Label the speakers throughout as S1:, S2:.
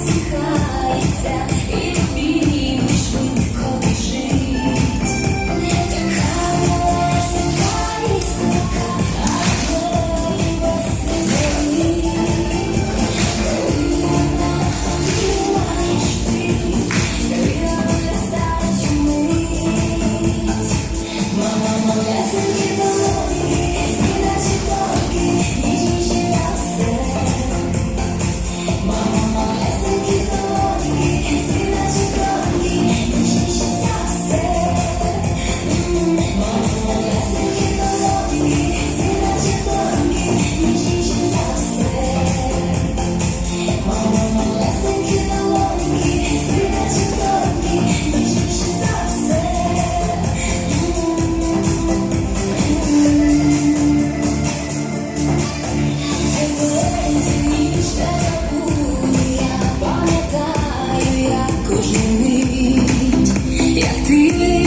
S1: посміхається. Я пам'ятаю, як кожен мить, як ти.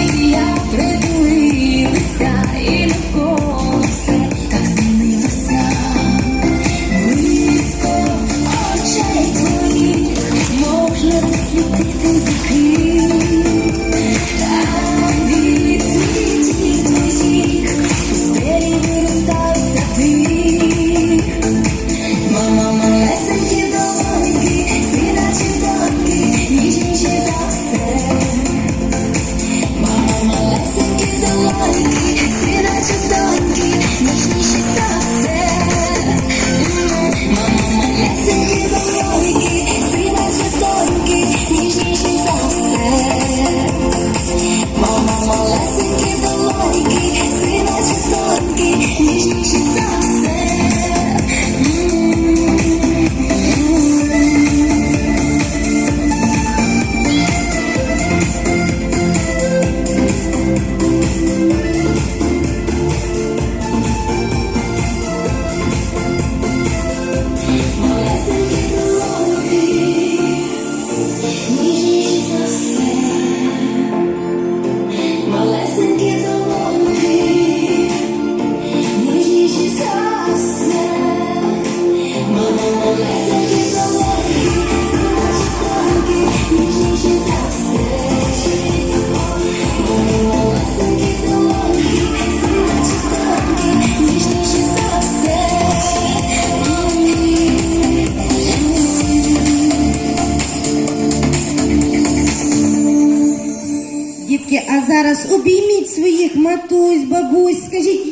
S2: зараз обійміть своїх матусь, бабусь, скажіть,